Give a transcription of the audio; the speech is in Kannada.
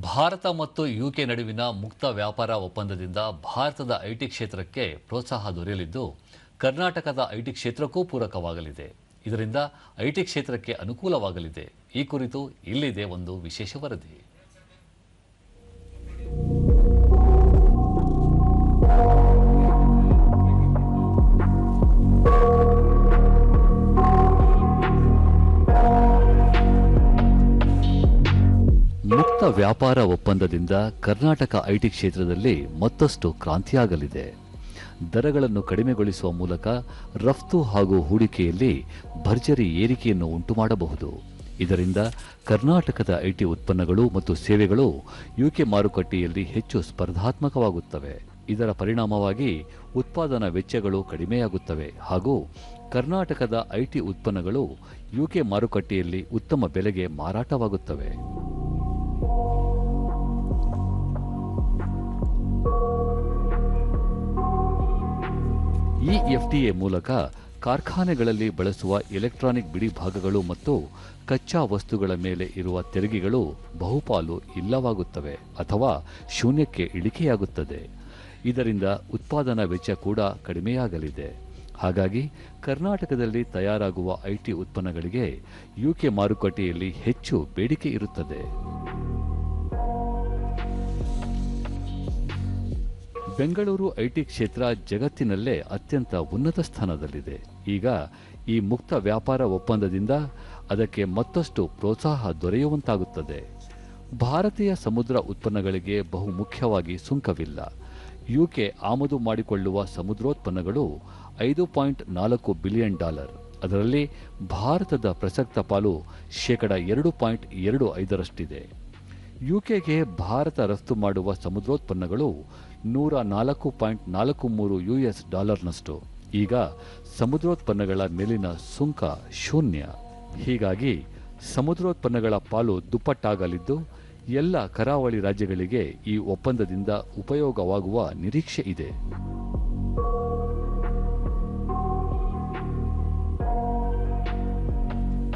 ಭಾರತ ಮತ್ತು ಯುಕೆ ನಡುವಿನ ಮುಕ್ತ ವ್ಯಾಪಾರ ಒಪ್ಪಂದದಿಂದ ಭಾರತದ ಐಟಿ ಕ್ಷೇತ್ರಕ್ಕೆ ಪ್ರೋತ್ಸಾಹ ದೊರೆಯಲಿದ್ದು, ಕರ್ನಾಟಕದ ಐಟಿ ಕ್ಷೇತ್ರಕ್ಕೂ ಪೂರಕವಾಗಲಿದೆ. ಇದರಿಂದ ಐಟಿ ಕ್ಷೇತ್ರಕ್ಕೆ ಅನುಕೂಲವಾಗಲಿದೆ. ಈ ಕುರಿತು ಇಲ್ಲಿದೆ ಒಂದು ವಿಶೇಷ ವರದಿ. ವ್ಯಾಪಾರ ಒಪ್ಪಂದದಿಂದ ಕರ್ನಾಟಕ ಐಟಿ ಕ್ಷೇತ್ರದಲ್ಲಿ ಮತ್ತಷ್ಟು ಕ್ರಾಂತಿಯಾಗಲಿದೆ. ದರಗಳನ್ನು ಕಡಿಮೆಗೊಳಿಸುವ ಮೂಲಕ ರಫ್ತು ಹಾಗೂ ಹೂಡಿಕೆಯಲ್ಲಿ ಭರ್ಜರಿ ಏರಿಕೆಯನ್ನು ಉಂಟುಮಾಡಬಹುದು. ಇದರಿಂದ ಕರ್ನಾಟಕದ ಐಟಿ ಉತ್ಪನ್ನಗಳು ಮತ್ತು ಸೇವೆಗಳು ಯುಕೆ ಮಾರುಕಟ್ಟೆಯಲ್ಲಿ ಹೆಚ್ಚು ಸ್ಪರ್ಧಾತ್ಮಕವಾಗುತ್ತವೆ. ಇದರ ಪರಿಣಾಮವಾಗಿ ಉತ್ಪಾದನಾ ವೆಚ್ಚಗಳು ಕಡಿಮೆಯಾಗುತ್ತವೆ ಹಾಗೂ ಕರ್ನಾಟಕದ ಐಟಿ ಉತ್ಪನ್ನಗಳು ಯುಕೆ ಮಾರುಕಟ್ಟೆಯಲ್ಲಿ ಉತ್ತಮ ಬೆಲೆಗೆ ಮಾರಾಟವಾಗುತ್ತವೆ. ಈ ಎಫ್ಡಿಎ ಮೂಲಕ ಕಾರ್ಖಾನೆಗಳಲ್ಲಿ ಬಳಸುವ ಎಲೆಕ್ಟ್ರಾನಿಕ್ ಬಿಡಿ ಭಾಗಗಳು ಮತ್ತು ಕಚ್ಚಾ ವಸ್ತುಗಳ ಮೇಲೆ ಇರುವ ತೆರಿಗೆಗಳು ಬಹುಪಾಲು ಇಲ್ಲವಾಗುತ್ತವೆ ಅಥವಾ ಶೂನ್ಯಕ್ಕೆ ಇಳಿಕೆಯಾಗುತ್ತದೆ. ಇದರಿಂದ ಉತ್ಪಾದನಾ ವೆಚ್ಚ ಕೂಡ ಕಡಿಮೆಯಾಗಲಿದೆ. ಹಾಗಾಗಿ ಕರ್ನಾಟಕದಲ್ಲಿ ತಯಾರಾಗುವ ಐಟಿ ಉತ್ಪನ್ನಗಳಿಗೆ ಯುಕೆ ಮಾರುಕಟ್ಟೆಯಲ್ಲಿ ಹೆಚ್ಚು ಬೇಡಿಕೆ ಇರುತ್ತದೆ. ಬೆಂಗಳೂರು ಐಟಿ ಕ್ಷೇತ್ರ ಜಗತ್ತಿನಲ್ಲೇ ಅತ್ಯಂತ ಉನ್ನತ ಸ್ಥಾನದಲ್ಲಿದೆ. ಈಗ ಈ ಮುಕ್ತ ವ್ಯಾಪಾರ ಒಪ್ಪಂದದಿಂದ ಅದಕ್ಕೆ ಮತ್ತಷ್ಟು ಪ್ರೋತ್ಸಾಹ ದೊರೆಯುವಂತಾಗುತ್ತದೆ. ಭಾರತೀಯ ಸಮುದ್ರ ಉತ್ಪನ್ನಗಳಿಗೆ ಬಹು ಮುಖ್ಯವಾಗಿ ಸುಂಕವಿಲ್ಲ. ಯುಕೆ ಆಮದು ಮಾಡಿಕೊಳ್ಳುವ ಸಮುದ್ರೋತ್ಪನ್ನಗಳು ಐದು ಪಾಯಿಂಟ್ ನಾಲ್ಕು ಬಿಲಿಯನ್ ಡಾಲರ್. ಅದರಲ್ಲಿ ಭಾರತದ ಪ್ರಸಕ್ತ ಪಾಲು ಶೇಕಡ ಎರಡು ಪಾಯಿಂಟ್ ಎರಡು ಐದರಷ್ಟಿದೆ. ಯುಕೆಗೆ ಭಾರತ ರಫ್ತು ಮಾಡುವ ಸಮುದ್ರೋತ್ಪನ್ನಗಳು ನೂರ ನಾಲ್ಕು ಪಾಯಿಂಟ್ ನಾಲ್ಕು ಮೂರು ಯುಎಸ್ ಡಾಲರ್ನಷ್ಟು. ಈಗ ಸಮುದ್ರೋತ್ಪನ್ನಗಳ ಮೇಲಿನ ಸುಂಕ ಶೂನ್ಯ. ಹೀಗಾಗಿ ಸಮುದ್ರೋತ್ಪನ್ನಗಳ ಪಾಲು ದುಪ್ಪಟ್ಟಾಗಲಿದ್ದು, ಎಲ್ಲ ಕರಾವಳಿ ರಾಜ್ಯಗಳಿಗೆ ಈ ಒಪ್ಪಂದದಿಂದ ಉಪಯೋಗವಾಗುವ ನಿರೀಕ್ಷೆ ಇದೆ.